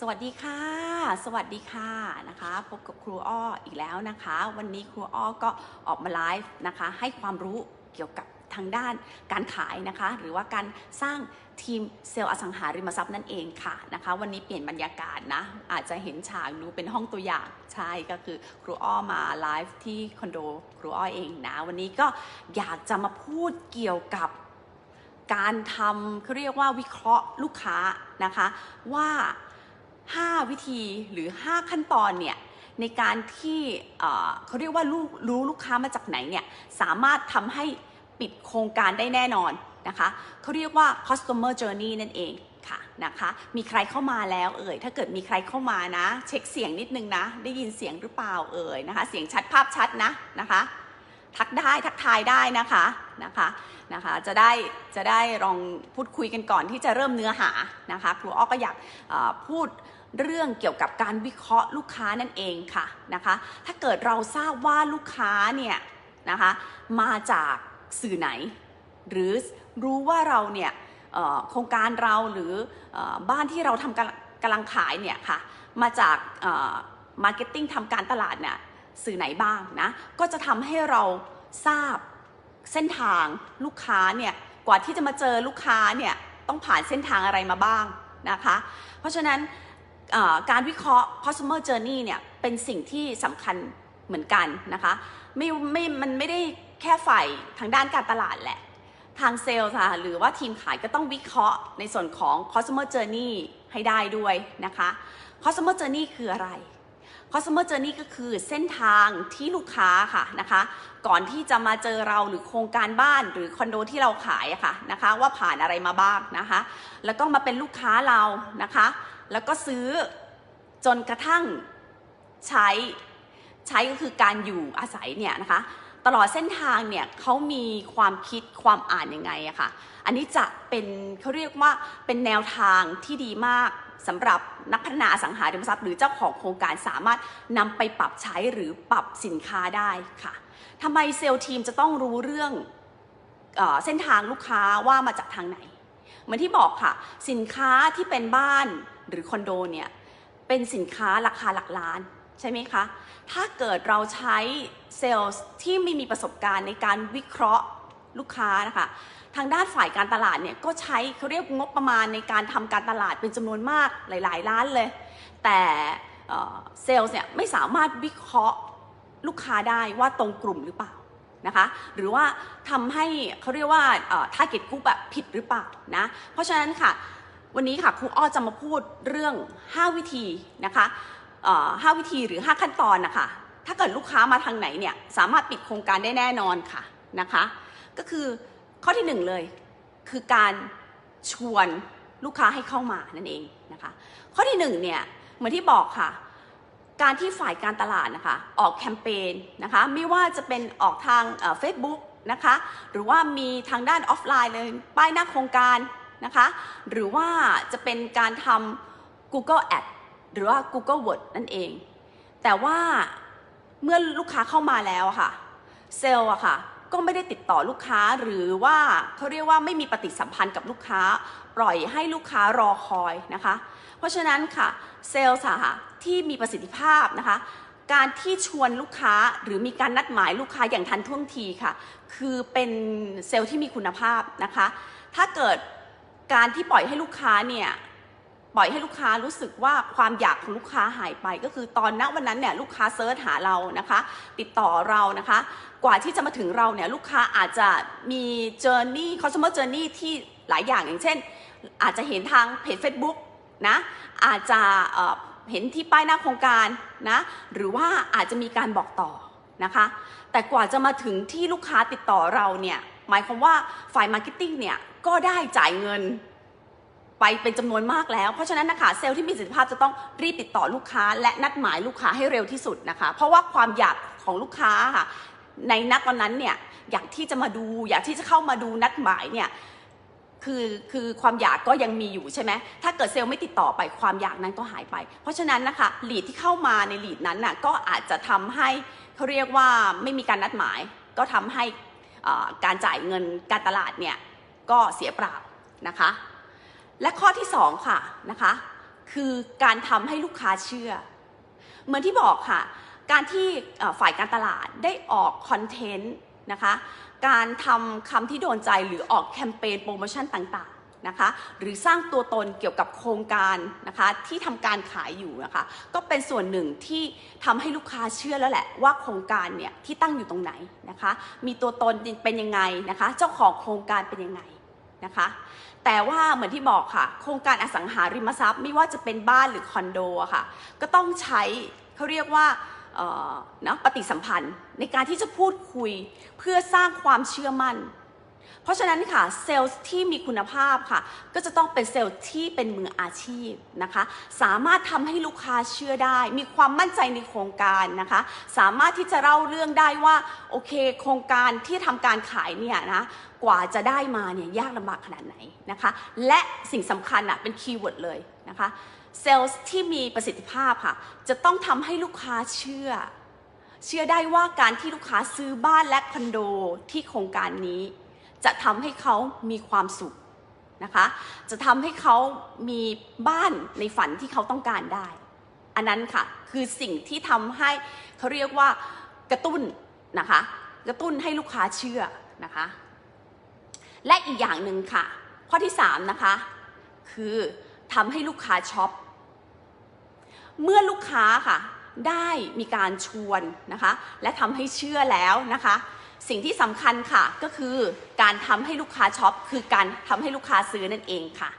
สวัสดีค่ะ สวัสดีค่ะนะคะ พบกับครูอ้ออีกแล้วนะคะ วันนี้ครูอ้อก็ออกมาไลฟ์นะคะ ให้ความรู้เกี่ยวกับทางด้านการขายนะคะ หรือว่าการสร้างทีมเซลล์อสังหาริมทรัพย์นั่นเองค่ะนะคะ วันนี้เปลี่ยนบรรยากาศนะ อาจจะเห็นฉากดูเป็นห้องตัวอย่างใช่ก็คือครูอ้อมาไลฟ์ที่คอนโดครูอ้อเองนะ วันนี้ก็อยากจะมาพูดเกี่ยวกับการทำเขาเรียกว่าวิเคราะห์ลูกค้านะคะ ว่า 5 วิธีหรือ 5 ขั้นตอนเนี่ยในการที่เขาเรียกว่ารู้รู้ลูกค้ามาจากไหนเนี่ยสามารถทำให้ปิดโครงการได้แน่นอนนะคะเขาเรียกว่า customer journey นั่นเองค่ะนะคะมีใครเข้ามาแล้วเอ่ยถ้าเกิดมีใครเข้ามานะ เช็คเสียงนิดนึงนะ ได้ยินเสียงหรือเปล่าเอ่ยนะคะ เสียงชัดภาพชัดนะนะคะ ทักได้ทักทายได้นะคะนะคะนะคะจะได้จะได้ลองพูดคุยกันก่อนที่จะเริ่มเนื้อหานะคะครูอ้อก็อยากพูดเรื่องเกี่ยวกับการวิเคราะห์ลูกค้านั่นเองค่ะนะคะถ้าเกิดเราทราบว่าลูกค้าเนี่ยนะคะมาจากสื่อไหน หรือรู้ว่าเราเนี่ยโครงการเราหรืออบ้านที่เราทำกำลังขายเนี่ยค่ะมาจากมาร์เก็ตติ้งทำการตลาดเนี่ย สื่อไหนบ้างนะ ก็จะทำให้เราทราบเส้นทางลูกค้าเนี่ย กว่าที่จะมาเจอลูกค้าเนี่ยต้องผ่านเส้นทางอะไรมาบ้างนะคะ เพราะฉะนั้นการวิเคราะห์ customer journey เนี่ยเป็นสิ่งที่สำคัญเหมือนกันนะคะ ไม่ไม่มันไม่ได้แค่ฝ่ายทางด้านการตลาดแหละ ทางเซลล์ค่ะหรือว่าทีมขายก็ต้องวิเคราะห์ในส่วนของ customer journey ให้ได้ด้วยนะคะ customer journey คืออะไร customer journey ก็คือเส้นทางที่ลูกค้าค่ะนะคะ ก่อนที่จะมาเจอเราหรือโครงการบ้านหรือคอนโดที่เราขายค่ะนะคะ ว่าผ่านอะไรมาบ้างนะคะ แล้วก็มาเป็นลูกค้าเรานะคะ แล้วก็ซื้อจนกระทั่งใช้ใช้ก็คือการอยู่อาศัยเนี่ยนะคะตลอดเส้นทางเนี่ยเขามีความคิดความอ่านยังไงอะค่ะ อันนี้จะเป็นเขาเรียกว่าเป็นแนวทางที่ดีมาก สำหรับนักพัฒนาอสังหาริมทรัพย์ หรือเจ้าของโครงการสามารถนำไปปรับใช้หรือปรับสินค้าได้ค่ะทำไมเซลล์ทีมจะต้องรู้เรื่องเออเส้นทางลูกค้าว่ามาจากทางไหน เหมือนที่บอกค่ะ สินค้าที่เป็นบ้านหรือคอนโดเนี่ยเป็นสินค้าราคาหลักล้านใช่ไหมคะ ถ้าเกิดเราใช้เซลล์ที่ไม่มีประสบการณ์ในการวิเคราะห์ ลูกค้านะคะ ทางด้านฝ่ายการตลาดเนี่ยก็ใช้เขาเรียกงบประมาณในการทำการตลาดเป็นจำนวนมากหลาย ๆ ล้านเลย แต่เซลล์เนี่ยไม่สามารถวิเคราะห์ลูกค้าได้ว่าตรงกลุ่มหรือเปล่านะคะหรือว่าทำให้เขาเรียกว่าทาร์เก็ตกลุ่มแบบผิดหรือเปล่านะเพราะฉะนั้นค่ะวันนี้ค่ะครูอ้อจะมาพูดเรื่อง 5 วิธีนะคะห้าวิธีหรือ 5 ขั้นตอนนะคะถ้าเกิดลูกค้ามาทางไหนเนี่ยสามารถปิดโครงการได้แน่นอนค่ะนะคะ ก็คือข้อที่หนึ่งเลย คือการชวนลูกค้าให้เข้ามานั่นเองนะคะข้อที่หนึ่งเนี่ยเหมือนที่บอกค่ะ การที่ฝ่ายการตลาดนะคะออกแคมเปญนะคะไม่ว่าจะเป็นออกทางเฟซบุ๊กนะคะหรือว่ามีทางด้านออฟไลน์เลยป้ายหน้าโครงการนะคะหรือว่าจะเป็นการทำ Google Ad หรือว่า Google Word นั่นเอง แต่ว่าเมื่อลูกค้าเข้ามาแล้วค่ะ เซลล์อะค่ะ ก็ไม่ได้ติดต่อลูกค้าหรือว่าเขาเรียกว่าไม่มีปฏิสัมพันธ์กับลูกค้า ปล่อยให้ลูกค้ารอคอยนะคะ เพราะฉะนั้นค่ะเซลล์ค่ะที่มีประสิทธิภาพนะคะ การที่ชวนลูกค้าหรือมีการนัดหมายลูกค้าอย่างทันท่วงทีค่ะ คือเป็นเซลล์ที่มีคุณภาพนะคะ ถ้าเกิดการที่ปล่อยให้ลูกค้าเนี่ย ปล่อยให้ลูกค้ารู้สึกว่าความอยากของลูกค้าหายไป ก็คือตอนณวันนั้นเนี่ยลูกค้าเซิร์ชหาเรานะคะ ติดต่อเรานะคะ กว่าที่จะมาถึงเราเนี่ยลูกค้าอาจจะมี journey customer journey ที่หลายอย่างอย่างเช่น อาจจะเห็นทางเพจ Facebook นะอาจจะเเห็นที่ป้ายหน้าโครงการนะหรือว่าอาจจะมีการบอกต่อนะคะ แต่กว่าจะมาถึงที่ลูกค้าติดต่อเราเนี่ยหมายความว่าฝ่ายมาร์เก็ตติ้งเนี่ยก็ได้จ่ายเงิน ไปเป็นจำนวนมากแล้ว เพราะฉะนั้นนะคะเซลล์ที่มีประสิทธิภาพจะต้องรีบติดต่อลูกค้า และนัดหมายลูกค้าให้เร็วที่สุดนะคะ เพราะว่าความอยากของลูกค้าค่ะในนัดตอนนั้นเนี่ยอยากที่จะมาดู อยากที่จะเข้ามาดูนัดหมายเนี่ยคือคือความอยากก็ยังมีอยู่ใช่ไหมถ้าเกิดเซลล์ไม่ติดต่อไปความอยากนั้นก็หายไป เพราะฉะนั้นนะคะลีดที่เข้ามาในลีดนั้นน่ะก็อาจจะทำให้เขาเรียกว่าไม่มีการนัดหมาย ก็ทำให้การจ่ายเงินการตลาดเนี่ยก็เสียเปล่านะคะ และข้อที่2ค่ะนะคะคือการทำให้ลูกค้าเชื่อ เหมือนที่บอกค่ะ การที่ฝ่ายการตลาดได้ออกคอนเทนต์นะคะการทำคำที่โดนใจหรือออกแคมเปญโปรโมชั่นต่างๆนะคะหรือสร้างตัวตนเกี่ยวกับโครงการนะคะที่ทำการขายอยู่นะคะก็เป็นส่วนหนึ่งที่ทำให้ลูกค้าเชื่อแล้วแหละว่าโครงการเนี่ยที่ตั้งอยู่ตรงไหนนะคะมีตัวตนเป็นยังไงนะคะเจ้าของโครงการเป็นยังไง นะคะ แต่ว่าเหมือนที่บอกค่ะ โครงการอสังหาริมทรัพย์ ไม่ว่าจะเป็นบ้านหรือคอนโดค่ะ ก็ต้องใช้เขาเรียกว่าเอ่อนะปฏิสัมพันธ์ในการที่จะพูดคุยเพื่อสร้างความเชื่อมั่น เพราะฉะนั้นค่ะเซลล์ที่มีคุณภาพค่ะ ก็จะต้องเป็นเซลล์ที่เป็นมืออาชีพนะคะ สามารถทำให้ลูกค้าเชื่อได้ มีความมั่นใจในโครงการนะคะ สามารถที่จะเล่าเรื่องได้ว่าโอเค โครงการที่ทำการขายเนี่ยนะกว่าจะได้มาเนี่ยยากลำบากขนาดไหนนะคะ และสิ่งสำคัญอะเป็นคีย์เวิร์ดเลยนะคะเซลล์ที่มีประสิทธิภาพค่ะ จะต้องทำให้ลูกค้าเชื่อ เชื่อได้ว่าการที่ลูกค้าซื้อบ้านและคอนโดที่โครงการนี้ จะทำให้เขามีความสุขนะคะ จะทำให้เขามีบ้านในฝันที่เขาต้องการได้ อันนั้นค่ะคือสิ่งที่ทำให้เขาเรียกว่ากระตุ้นนะคะ กระตุ้นให้ลูกค้าเชื่อนะคะ และอีกอย่างหนึ่งค่ะ ข้อที่3นะคะคือทำให้ลูกค้าช็อปเมื่อลูกค้าค่ะได้มีการชวนนะคะ และทำให้เชื่อแล้วนะคะ สิ่งที่สำคัญค่ะก็คือการทำให้ลูกค้าช็อปคือการทำให้ลูกค้าซื้อนั่นเองค่ะ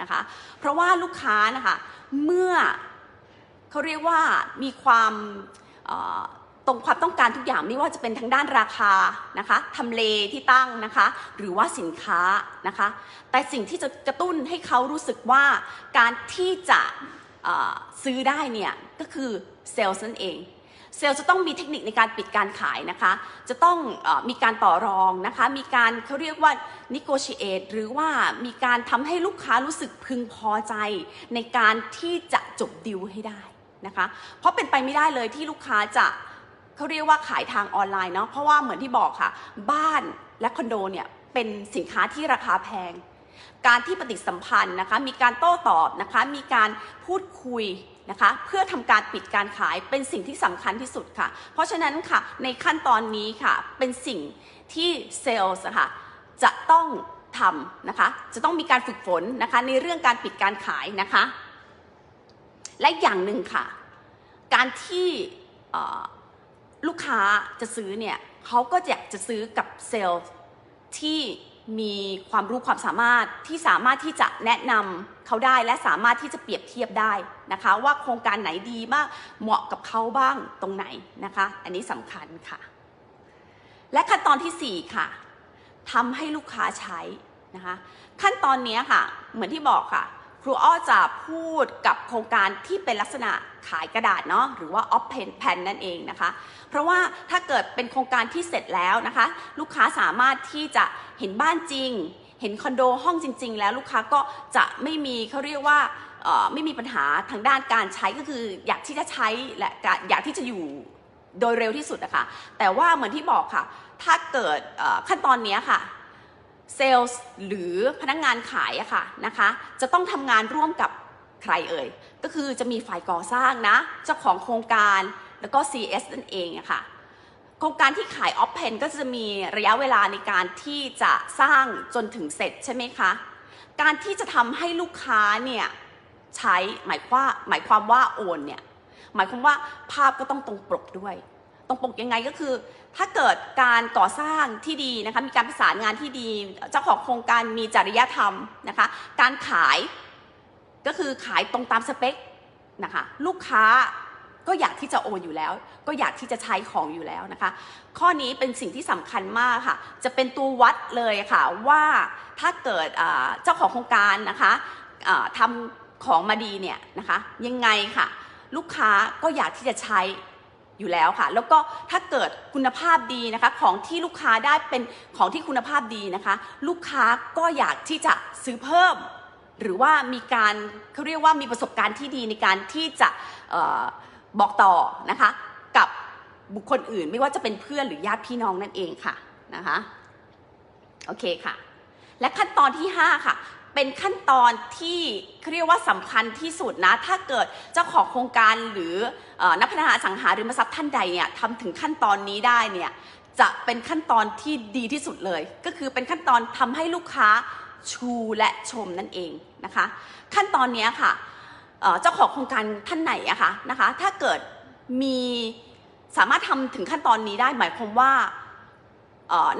นะคะเพราะว่าลูกค้านะคะเมื่อเขาเรียกว่ามีความตรงความต้องการทุกอย่างไม่ว่าจะเป็นทางด้านราคานะคะทำเลที่ตั้งนะคะ หรือว่าสินค้านะคะ แต่สิ่งที่จะกระตุ้นให้เขารู้สึกว่าการที่จะซื้อได้เนี่ยก็คือเซลล์นั่นเอง เซลล์จะต้องมีเทคนิคในการปิดการขายนะคะ จะต้องออมีการต่อรองนะคะ มีการเขาเรียกว่า negotiate หรือว่ามีการทำให้ลูกค้ารู้สึกพึงพอใจ ในการที่จะจบดิวให้ได้นะคะ เพราะเป็นไปไม่ได้เลยที่ลูกค้าจะเขาเรียกว่าขายทางออนไลน์เนาะ เพราะว่าเหมือนที่บอกค่ะ บ้านและคอนโดเนี่ยเป็นสินค้าที่ราคาแพง การที่ปฏิสัมพันธ์นะคะ มีการโต้ตอบนะคะ มีการพูดคุย นะคะเพื่อทำการปิดการขายเป็นสิ่งที่สำคัญที่สุดค่ะ เพราะฉะนั้นค่ะในขั้นตอนนี้ค่ะเป็นสิ่งที่เซลล์อะค่ะจะต้องทำนะคะจะต้องมีการฝึกฝนนะคะในเรื่องการปิดการขายนะคะ และอย่างหนึ่งค่ะ การที่ลูกค้าจะซื้อเนี่ยเขาก็อยากจะซื้อกับเซลล์ที่ มีความรู้ความสามารถที่สามารถที่จะแนะนำเขาได้และสามารถที่จะเปรียบเทียบได้นะคะ ว่าโครงการไหนดีมากเหมาะกับเขาบ้างตรงไหนนะคะ อันนี้สำคัญค่ะ และขั้นตอนที่ 4 ค่ะทำให้ลูกค้าใช้นะคะ ขั้นตอนนี้ค่ะ เหมือนที่บอกค่ะ ครูอ้อจะพูดกับโครงการที่เป็นลักษณะขายกระดาษเนาะหรือว่า off pen pen นั่นเองนะคะ เพราะว่าถ้าเกิดเป็นโครงการที่เสร็จแล้วนะคะ ลูกค้าสามารถที่จะเห็นบ้านจริง เห็นคอนโดห้องจริง ๆ แล้วลูกค้าก็จะไม่มีเขาเรียกว่าไม่มีปัญหาทางด้านการใช้ก็คืออยากที่จะใช้และอยากที่จะอยู่โดยเร็วที่สุดนะคะแต่ว่าเหมือนที่บอกค่ะ ถ้าเกิดขั้นตอนนี้ค่ะ เซลล์หรือพนักงานขายอะค่ะนะคะ จะต้องทำงานร่วมกับใครเอ่ย ก็คือจะมีฝ่ายก่อสร้างนะ เจ้าของโครงการแล้วก็ CS นั่นเองอะค่ะ โครงการที่ขายออฟเพนก็จะมีระยะเวลาในการที่จะสร้างจนถึงเสร็จใช่ไหมคะ การที่จะทำให้ลูกค้าเนี่ยใช้หมายว่าหมายความว่าโอนเนี่ยหมายความว่าภาพก็ต้องตรงปกด้วย ตรงปกยังไงก็คือ ถ้าเกิดการก่อสร้างที่ดีนะคะมีการประสานงานที่ดี เจ้าของโครงการมีจริยธรรมนะคะ การขายก็คือขายตรงตามสเปคนะคะลูกค้าก็อยากที่จะโอนอยู่แล้ว ก็อยากที่จะใช้ของอยู่แล้วนะคะ ข้อนี้เป็นสิ่งที่สำคัญมากค่ะ จะเป็นตัววัดเลยค่ะว่าถ้าเกิดเจ้าของโครงการนะคะอ่าทำของมาดีเนี่ยนะคะยังไงค่ะ ลูกค้าก็อยากที่จะใช้ อยู่แล้วค่ะ แล้วก็ถ้าเกิดคุณภาพดีนะคะของที่ลูกค้าได้เป็นของที่คุณภาพดีนะคะ ลูกค้าก็อยากที่จะซื้อเพิ่ม หรือว่ามีการเขาเรียกว่ามีประสบการณ์ที่ดีในการที่จะออบอกต่อนะคะ กับบุคคลอื่นไม่ว่าจะเป็นเพื่อนหรือญาติพี่น้องนั่นเองค่ะนะคะโอเคค่ะ และขั้นตอนที่ 5 ค่ะ เป็นขั้นตอนที่เรียกว่าสำคัญที่สุดนะ ถ้าเกิดเจ้าของโครงการหรืออนักพัฒนาสังหาริมทรัพย์ท่านใดเนี่ยทำถึงขั้นตอนนี้ได้เนี่ยจะเป็นขั้นตอนที่ดีที่สุดเลย ก็คือเป็นขั้นตอนทำให้ลูกค้าชูและชมนั่นเองนะคะ ขั้นตอนนี้ค่ะเจ้าของโครงการท่านไหนอะคะนะคะ ถ้าเกิดมีสามารถทำถึงขั้นตอนนี้ได้หมายความว่า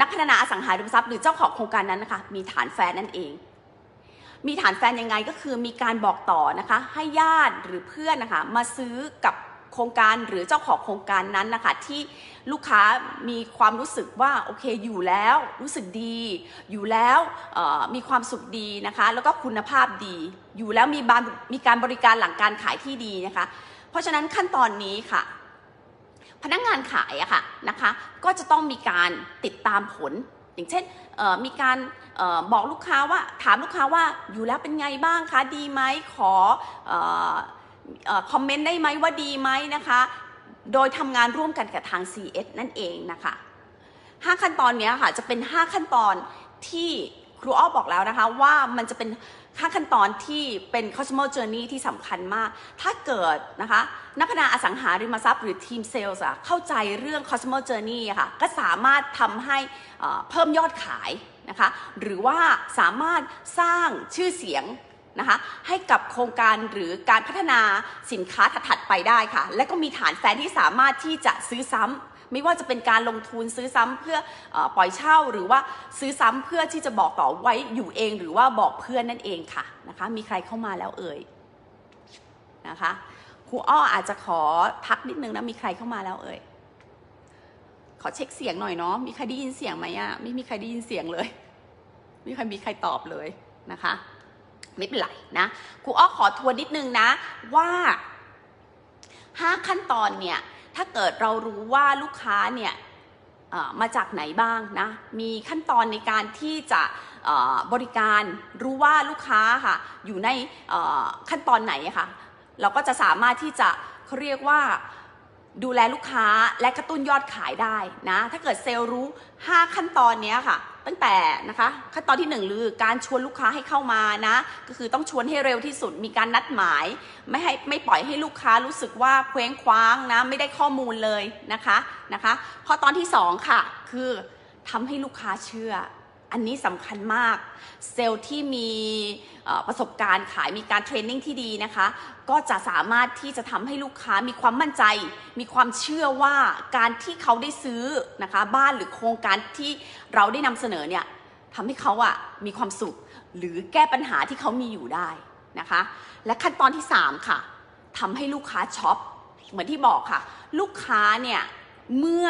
นักพัฒนาอสังหาริมทรัพย์หรือเจ้าของโครงการนั้นนะคะมีฐานแฟนนั่นเอง มีฐานแฟนยังไงก็คือมีการบอกต่อนะคะ ให้ญาติหรือเพื่อนนะคะมาซื้อกับโครงการหรือเจ้าของโครงการนั้นนะคะที่ลูกค้ามีความรู้สึกว่าโอเคอยู่แล้วรู้สึกดี อยู่แล้วมีความสุขดีนะคะ แล้วก็คุณภาพดี อยู่แล้วมีบานมีการบริการหลังการขายที่ดีนะคะ เพราะฉะนั้นขั้นตอนนี้ค่ะ พนักงานขายอะค่ะนะคะ ก็จะต้องมีการติดตามผล อย่างเช่นมีการออบอกลูกค้าว่าถามลูกค้าว่าอยู่แล้วเป็นไงบ้างคะดีไหมขออคอมเมนต์ได้ไหมว่าดีไหมนะคะ โดยทำงานร่วมกันกับทาง CS นั่นเองนะคะ5ขั้นตอนนี้ค่ะจะเป็น 5 ขั้นตอนที่ครูอ้อบอกแล้วนะคะว่ามันจะเป็น 5ขั้นตอนที่เป็น customer journey ที่สำคัญมาก ถ้าเกิดนะคะนักพัฒนาอสังหาริมทรัพย์หรือทีมเซลล์อะเข้าใจเรื่อง customer journey ค่ะก็สามารถทำให้อ่อเพิ่มยอดขายนะคะหรือว่าสามารถสร้างชื่อเสียงนะคะให้กับโครงการหรือการพัฒนาสินค้าถัดๆไปได้ค่ะ และก็มีฐานแฟนที่สามารถที่จะซื้อซ้ำ ไม่ว่าจะเป็นการลงทุนซื้อซ้ำเพื่ออปล่อยเช่าหรือว่าซื้อซ้ำเพื่อที่จะบอกต่อไว้อยู่เอง หรือว่าบอกเพื่อนนั่นเองค่ะนะคะ มีใครเข้ามาแล้วเอ่ยนะคะครูอ้ออาจจะขอทักนิดนึงนะมีใครเข้ามาแล้วเอ่ยขอเช็คเสียงหน่อยเนาะมีใครได้ยินเสียงไหมอะไม่มีใครได้ยินเสียงเลยไม่มีใครมีใครตอบเลยนะคะไม่เป็นไรนะครูอ้อขอทวนนิดนึงนะว่า 5 ขั้นตอนเนี่ย ถ้าเกิดเรารู้ว่าลูกค้าเนี่ยมาจากไหนบ้างนะ มีขั้นตอนในการที่จะบริการรู้ว่าลูกค้าค่ะอยู่ในขั้นตอนไหนค่ะ เราก็จะสามารถที่จะเขาเรียกว่าดูแลลูกค้าและกระตุ้นยอดขายได้นะ ถ้าเกิดเซลล์รู้ 5 ขั้นตอนนี้ค่ะ ตั้งแต่นะคะขั้นตอนที่หนึ่งคือการชวนลูกค้าให้เข้ามานะ ก็คือต้องชวนให้เร็วที่สุดมีการนัดหมาย ไม่ให้ไม่ปล่อยให้ลูกค้ารู้สึกว่าเคว้งคว้างนะไม่ได้ข้อมูลเลยนะคะนะคะ พอตอนที่สองค่ะ คือทำให้ลูกค้าเชื่อ อันนี้สำคัญมาก เซลล์ที่มีประสบการณ์ขายมีการเทรนนิ่งที่ดีนะคะ ก็จะสามารถที่จะทำให้ลูกค้ามีความมั่นใจ มีความเชื่อว่าการที่เขาได้ซื้อนะคะบ้านหรือโครงการที่เราได้นำเสนอเนี่ยทำให้เขาอะมีความสุข หรือแก้ปัญหาที่เขามีอยู่ได้นะคะ และขั้นตอนที่ 3 ค่ะทำให้ลูกค้าช็อปเหมือนที่บอกค่ะ ลูกค้าเนี่ยเมื่อ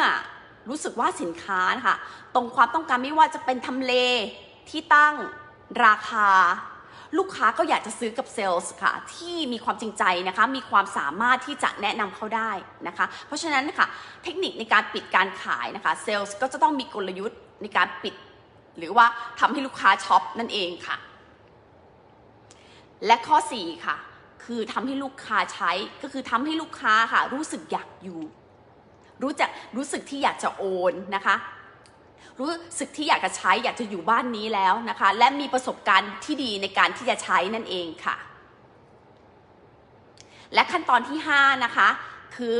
รู้สึกว่าสินค้านะคะตรงความต้องการไม่ว่าจะเป็นทำเลที่ตั้งราคา ลูกค้าก็อยากจะซื้อกับเซลล์ค่ะ ที่มีความจริงใจนะคะ มีความสามารถที่จะแนะนำเขาได้นะคะ เพราะฉะนั้นนะคะเทคนิคในการปิดการขายนะคะเซลล์ก็จะต้องมีกลยุทธ์ในการปิด หรือว่าทำให้ลูกค้าช็อปนั่นเองค่ะ และข้อ 4 ค่ะ คือทำให้ลูกค้าใช้ก็คือทำให้ลูกค้าค่ะ รู้สึกอยากอยู่ รู้จักรู้สึกที่อยากจะโอนนะคะรู้สึกที่อยากจะใช้อยากจะอยู่บ้านนี้แล้วนะคะ และมีประสบการณ์ที่ดีในการที่จะใช้นั่นเองค่ะ และขั้นตอนที่ 5 นะคะ คือ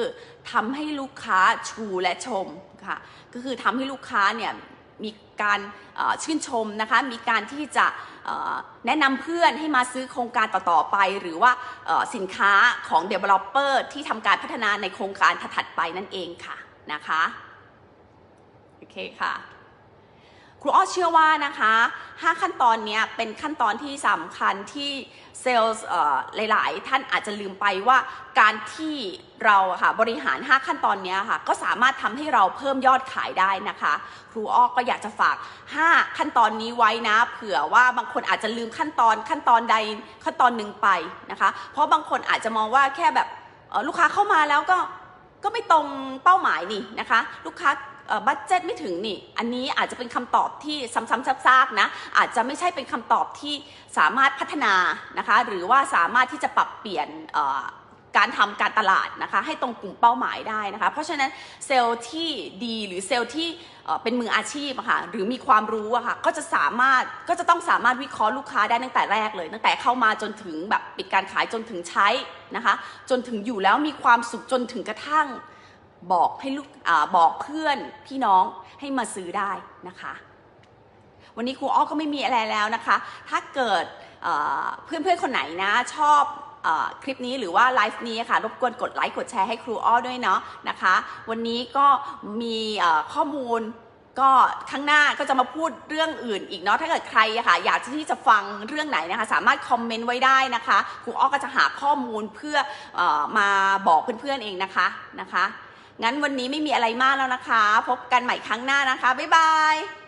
ทำให้ลูกค้าชูและชมค่ะ ก็คือทำให้ลูกค้าเนี่ย มีการชื่นชมนะคะ มีการที่จะแนะนำเพื่อนให้มาซื้อโครงการต่อ ๆ ไป หรือว่าสินค้าของ Developer ที่ทำการพัฒนาในโครงการถัดๆไปนั่นเองค่ะนะคะ โอเคค่ะ ครูอ้อเชื่อว่านะคะ 5 ขั้นตอนนี้เป็นขั้นตอนที่สำคัญที่เซลล์หลาย ๆ ท่านอาจจะลืมไปว่าการที่เราค่ะบริหาร 5 ขั้นตอนนี้ค่ะ ก็สามารถทำให้เราเพิ่มยอดขายได้นะคะ ครูอ้อก็อยากจะฝาก 5 ขั้นตอนนี้ไว้นะ เผื่อว่าบางคนอาจจะลืมขั้นตอนขั้นตอนใดขั้นตอนหนึ่งไปนะคะ เพราะบางคนอาจจะมองว่าแค่แบบลูกค้าเข้ามาแล้วก็ก็ไม่ตรงเป้าหมายนี่นะคะ ลูกค้า บัตเจ็ตไม่ถึงนี่ อันนี้อาจจะเป็นคำตอบที่ซ้ำๆซากๆนะ อาจจะไม่ใช่เป็นคำตอบที่สามารถพัฒนานะคะ หรือว่าสามารถที่จะปรับเปลี่ยนการทำการตลาดนะคะ ให้ตรงกลุ่มเป้าหมายได้นะคะ เพราะฉะนั้นเซลล์ที่ดีหรือเซลล์ที่เป็นมืออาชีพะค่ะหรือมีความรู้อะค่ะก็จะสามารถก็จะต้องสามารถวิเคราะห์ลูกค้าได้ตั้งแต่แรกเลย ตั้งแต่เข้ามาจนถึงแบบปิดการขายจนถึงใช้นะคะ จนถึงอยู่แล้วมีความสุขจนถึงกระทั่ง บอกให้ลูกอบอกเพื่อนพี่น้องให้มาซื้อได้นะคะ วันนี้ครูอ้อก็ไม่มีอะไรแล้วนะคะ ถ้าเกิดเอ่อเพื่อนๆคนไหนนะชอบอคลิปนี้หรือว่าไลฟ์นี้ค่ะ รบกวนกดไลค์กดแชร์ให้ครูอ้อด้วยเนาะนะคะ วันนี้ก็มีข้อมูลก็ข้างหน้าก็จะมาพูดเรื่องอื่นอีกเนาะถ้าเกิดใครอะค่ะ อยากที่จะฟังเรื่องไหนนะคะ สามารถคอมเมนต์ไว้ได้นะคะครูอ้อก็จะหาข้อมูลเพื่อออมาบอกเพื่อนๆเองนะคะนะคะ งั้นวันนี้ไม่มีอะไรมากแล้วนะคะ พบกันใหม่ครั้งหน้านะคะ บ๊ายบาย